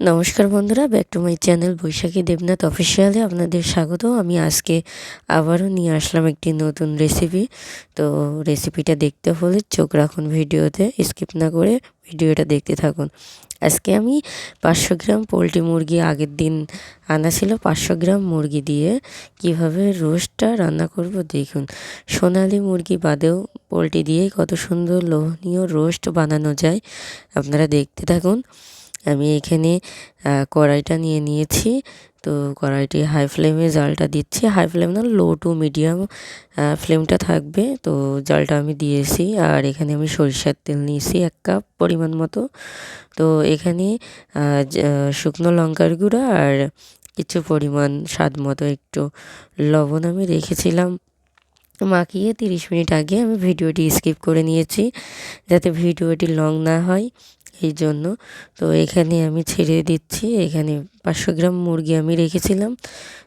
নমস্কার বন্ধুরা, back to my channel Baishakhi Debnath অফিসিয়ালে আপনাদের স্বাগত আমি আজকে আবারও নিয়ে আসলাম একটি নতুন রেসিপি তো রেসিপিটা দেখতে হলে চোখ রাখুন ভিডিওতে স্কিপ না করে ভিডিওটা দেখতে থাকুন। আজকে আমি পাঁচশো গ্রাম পোলট্রি মুরগি আগের দিন আনা ছিল, পাঁচশো গ্রাম মুরগি দিয়ে কীভাবে রোস্টটা রান্না করব দেখুন। সোনালি মুরগি বাদেও পোলট্রি দিয়েই কত সুন্দর লোভনীয় রোস্ট বানানো যায় আপনারা দেখতে থাকুন। আমি এখানে কড়াইটা নিয়ে নিয়েছি। তো কড়াইটি হাই ফ্লেমে জালটা দিচ্ছি। হাই ফ্লেম না লো টু মিডিয়াম ফ্লেমটা থাকবে। তো জালটা আমি দিয়েছি আর এখানে আমি সরিষার তেল নিয়েছি এক কাপ পরিমাণ মতো। তো এখানে শুকনো লঙ্কার গুঁড়া আর কিছু পরিমাণ স্বাদ মতো একটু লবণ আমি রেখেছিলাম। মাখিয়ে তিরিশ মিনিট আগে আমি ভিডিওটি স্কিপ করে নিয়েছি। যাতে ভিডিওটি লং না হয়। এই জন্য তো এখানে আমি ছেড়ে দিচ্ছি। এখানে পাঁচশো গ্রাম মুরগি আমি রেখেছিলাম।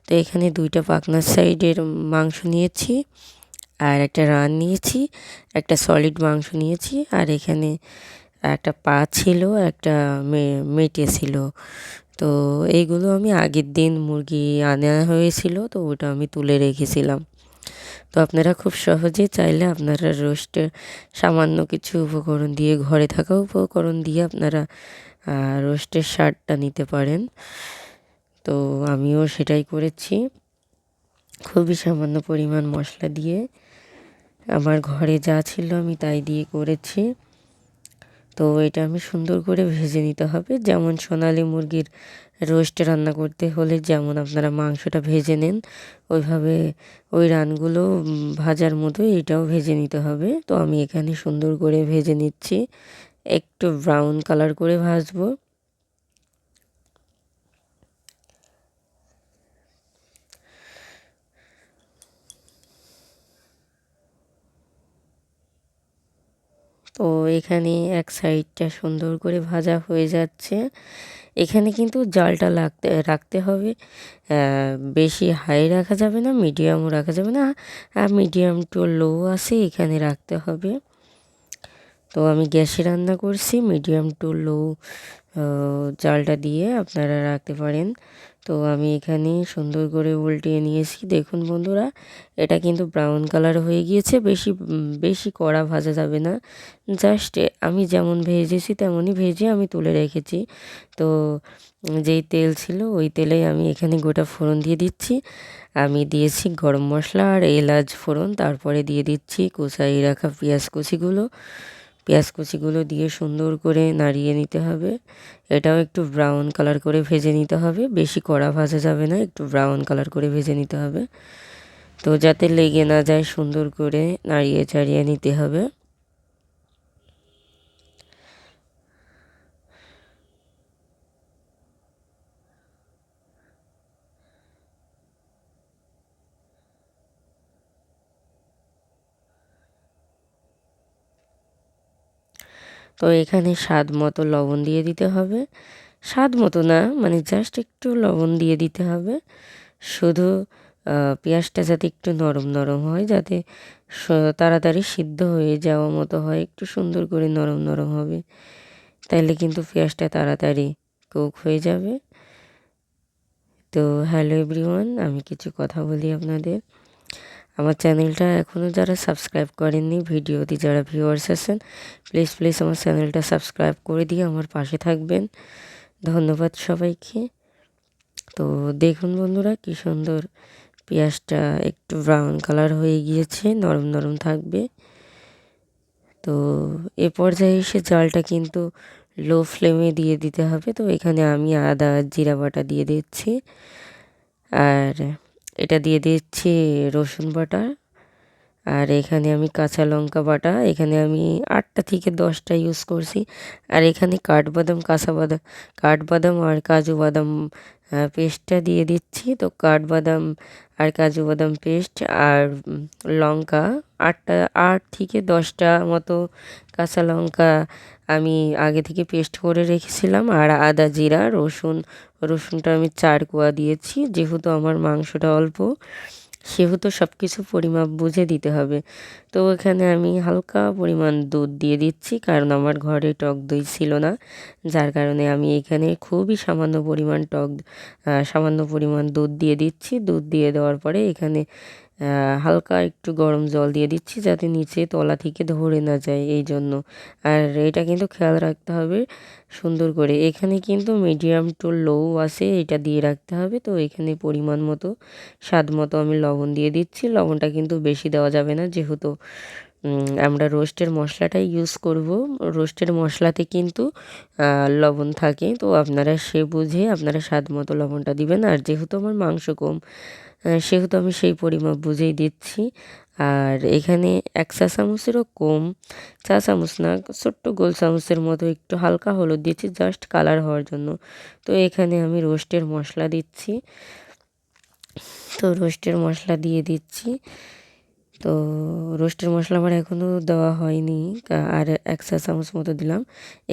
তো এখানে দুইটা পাকনার সাইডের মাংস নিয়েছি আর একটা রান নিয়েছি, একটা সলিড মাংস নিয়েছি আর এখানে একটা পা ছিল, একটা মেটে ছিল। তো এইগুলো আমি আগের দিন মুরগি আনা হয়েছিল, তো ওটা আমি তুলে রেখেছিলাম। তো আপনারা খুব সহজে চাইলে আপনারা রোস্টে সামান্য কিছু উপকরণ দিয়ে, ঘরে থাকা উপকরণ দিয়ে আপনারা রোস্টের স্বাদটা নিতে পারেন। তো আমিও সেটাই করেছি। খুবই সামান্য পরিমাণ মশলা দিয়ে। আমার ঘরে যা ছিল আমি তাই দিয়ে করেছি। তো এটা আমি সুন্দর করে ভেজে নিতে হবে। যেমন সোনালি মুরগির রোস্ট রান্না করতে হলে যেমন আপনারা মাংসটা ভেজে নেন, ওইভাবে ওই রানগুলো ভাজার মতো এটাও ভেজে নিতে হবে। তো আমি এখানে সুন্দর করে ভেজে নিচ্ছি। একটু ব্রাউন কালার করে ভাজবো। তো এখানে এক সাইডটা সুন্দর করে ভাজা হয়ে যাচ্ছে। এখানে কিন্তু জালটা লাগতে, রাখতে হবে। বেশি হাই রাখা যাবে না, মিডিয়ামও রাখা যাবে না, আর মিডিয়াম টু লো আছে, এখানে রাখতে হবে। তো আমি গ্যাসে রান্না করছি, মিডিয়াম টু লো জালটা দিয়ে আপনারা রাখতে পারেন। তো আমি এখানে সুন্দর করে উল্টিয়ে নিয়েছি। দেখুন বন্ধুরা, এটা কিন্তু ব্রাউন কালার হয়ে গিয়েছে। বেশি বেশি কড়া ভাজা যাবে না। জাস্ট আমি যেমন ভেজেছি, তেমনই ভেজে আমি তুলে রেখেছি। তো যেই তেল ছিল, ওই তেলেই আমি এখানে গোটা ফোড়ন দিয়ে দিচ্ছি। আমি দিয়েছি গরম মশলা আর এলাচ ফোড়ন। তারপরে দিয়ে দিচ্ছি কুচাই রাখা পেঁয়াজ কুচিগুলো। পেঁয়াজ কুচিগুলো দিয়ে সুন্দর করে নাড়িয়ে নিতে হবে। এটাও একটু ব্রাউন কালার করে ভেজে নিতে হবে। বেশি কড়া ভাজা যাবে না, একটু ব্রাউন কালার করে ভেজে নিতে হবে। তো যাতে লেগে না যায় সুন্দর করে নাড়িয়ে চাড়িয়ে নিতে হবে। তো এখানে স্বাদ মতো লবণ দিয়ে দিতে হবে। স্বাদ মতো না মানে জাস্ট একটু লবণ দিয়ে দিতে হবে। শুধু পেঁয়াজটা যাতে একটু নরম নরম হয়, যাতে তাড়াতাড়ি সিদ্ধ হয়ে যাওয়া মতো হয়, একটু সুন্দর করে নরম নরম হবে। তাইলে কিন্তু পেঁয়াজটা তাড়াতাড়ি কুক হয়ে যাবে। তো হ্যালো এভরিওয়ান, আমি কিছু কথা বলি আপনাদের। আমার চ্যানেলটা এখনও যারা সাবস্ক্রাইব করেননি, ভিডিওতে যারা ভিউয়ার্স আছেন প্লিজ প্লিজ আমার চ্যানেলটা সাবস্ক্রাইব করে দিয়ে আমার পাশে থাকবেন। ধন্যবাদ সবাইকে। তো দেখুন বন্ধুরা, কি সুন্দর পেঁয়াজটা একটু ব্রাউন কালার হয়ে গিয়েছে, নরম নরম থাকবে। তো এ পর্যায়ে এসে জালটা কিন্তু লো ফ্লেমে দিয়ে দিতে হবে। তো এখানে আমি আদা, জিরা বাটা দিয়ে দিচ্ছি। আর এটা দিয়ে দিচ্ছি রসুন বাটা। আর এখানে আমি কাঁচা লঙ্কা বাটা। এখানে আমি আটটা থেকে দশটা ইউজ করছি। আর এখানে কাঠবাদাম, কাঁচা বাদাম কাঠবাদাম আর কাজু বাদাম পেস্টটা দিয়ে দিচ্ছি। তো কাঠবাদাম আর কাজু বাদাম পেস্ট আর লঙ্কা আটটা, আট থেকে দশটা মতো কাঁচা লঙ্কা আমি আগে থেকে পেস্ট করে রেখেছিলাম আর আদা জিরা, রসুন, রসুনটা আমি চার কোয়া দিয়েছি। যেহেতু আমার মাংসটা অল্প, সেহেতু সব কিছু পরিমাপ বুঝে দিতে হবে। তো এখানে আমি হালকা পরিমাণ দুধ দিয়ে দিচ্ছি, কারণ আমার ঘরে টক দই ছিল না। যার কারণে আমি এখানে খুবই সামান্য পরিমাণ টক সামান্য পরিমাণ দুধ দিয়ে দিচ্ছি। দুধ দিয়ে দেওয়ার পরে এখানে হালকা একটু গরম জল দিয়ে দিচ্ছি যাতে নিচে তলা থেকে ধরে না যায় এই জন্য। আর এটা কিন্তু খেয়াল রাখতে হবে সুন্দর করে। এখানে কিন্তু মিডিয়াম টু লো আছে, এটা দিয়ে রাখতে হবে। তো এখানে পরিমাণ মতো, স্বাদ মতো আমি লবণ দিয়ে দিচ্ছি। লবণটা কিন্তু বেশি দেওয়া যাবে না, যেহেতু আমরা রোস্টের মশলাটাই ইউজ করব। রোস্টের মশলাতে কিন্তু লবণ থাকে। তো আপনারা সে বুঝে আপনারা স্বাদ মতো লবণটা দিবেন। আর যেহেতু আমার মাংস কম সেহেতু আমি সেই পরিমাপ বুঝেই দিচ্ছি। আর এখানে এক চা চামচেরও কম, চা চামচ না, ছোট্ট গোল চামচের মতো একটু হালকা হলুদ দিচ্ছি জাস্ট কালার হওয়ার জন্য। তো এখানে আমি রোস্টের মশলা দিচ্ছি। তো রোস্টের মশলা দিয়ে দিচ্ছি। তো রোস্টের মশলা আমার এখনও দেওয়া হয়নি আর এক চা চামচ মতো দিলাম।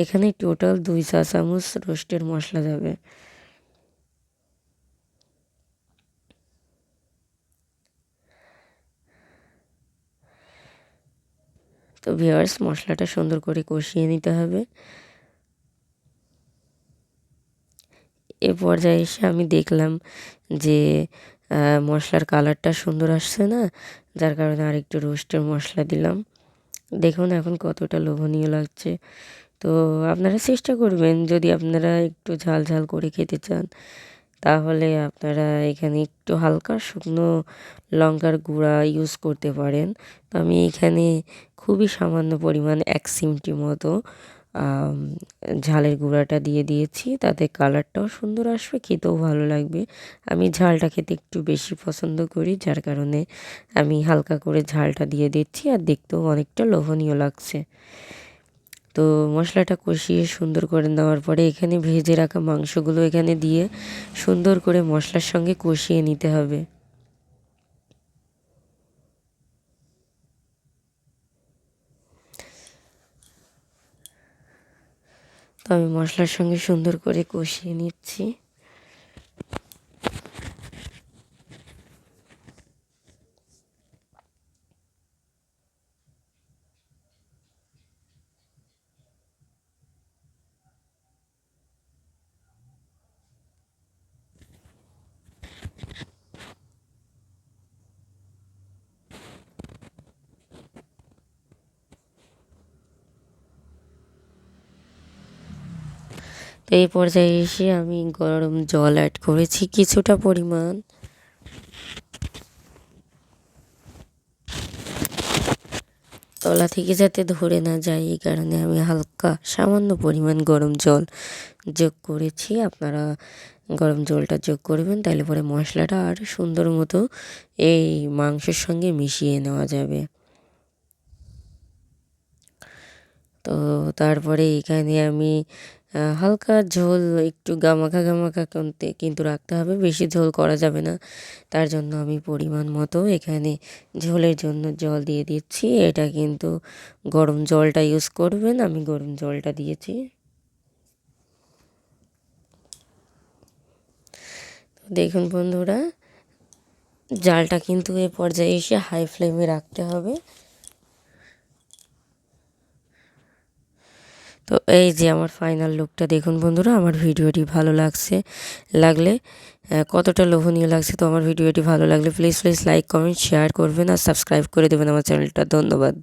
এখানে টোটাল দুই চা চামচ রোস্টের মশলা যাবে। তো ভিওয়ার্স মশলাটা সুন্দর করে কষিয়ে নিতে হবে। এ পর্যায়ে এসে আমি দেখলাম যে মশলার কালারটা সুন্দর আসছে না? যার কারণে আরেকটু রোস্টের মশলা দিলাম। দেখুন এখন কতটা লোভনীয় লাগছে। তো আপনারা চেষ্টা করবেন, যদি আপনারা একটু ঝাল ঝাল করে খেতে চান, তাহলে আপনারা এখানে একটু হালকা শুকনো লঙ্কার গুঁড়া ইউজ করতে পারেন। তো আমি এখানে খুবই সামান্য পরিমাণ এক সিমটি মতো ঝালের গুঁড়াটা দিয়ে দিয়েছি, তাতে কালারটাও সুন্দর আসবে, খেতেও ভালো লাগবে। আমি ঝালটা খেতে একটু বেশি পছন্দ করি, যার কারণে আমি হালকা করে ঝালটা দিয়ে দিচ্ছি আর দেখতেও অনেকটা লোভনীয় লাগছে। তো মশলাটা কষিয়ে সুন্দর করে নেওয়ার পরে এখানে ভেজে রাখা মাংসগুলো এখানে দিয়ে সুন্দর করে মশলার সঙ্গে কষিয়ে নিতে হবে। তো আমি মশলার সঙ্গে সুন্দর করে কষিয়ে নিচ্ছি। তো এই পর্যায়ে এসে আমি গরম জল অ্যাড করেছি, কিছুটা পরিমাণ। তলা থেকে যাতে ধরে না যায়, এই কারণে আমি হালকা সামান্য পরিমাণ গরম জল যোগ করেছি। আপনারা গরম জলটা যোগ করবেন, তাহলে পরে মশলাটা আর সুন্দর মতো এই মাংসের সঙ্গে মিশিয়ে নেওয়া যাবে। তো তারপরে এখানে আমি হালকা ঝোল, একটু গামাখা গামাখা কিন্তু কিন্তু রাখতে হবে, বেশি ঝোল করা যাবে না। তার জন্য আমি পরিমাণ মতো এখানে ঝোলের জন্য জল দিয়ে দিচ্ছি। এটা কিন্তু গরম জলটা ইউজ করবেন, আমি গরম জলটা দিয়েছি। দেখুন বন্ধুরা, জালটা কিন্তু এ পর্যায়ে এসে হাই ফ্লেমে রাখতে হবে। তো এই যে আমার ফাইনাল লুকটা দেখুন বন্ধুরা, আমার ভিডিওটি ভালো লাগছে, লাগলে কতটা লোভনীয় লাগছে তো আমার ভিডিওটি ভালো লাগলে please please like comment share করবেন আর সাবস্ক্রাইব করে দেবেন আমার চ্যানেলটা ধন্যবাদ।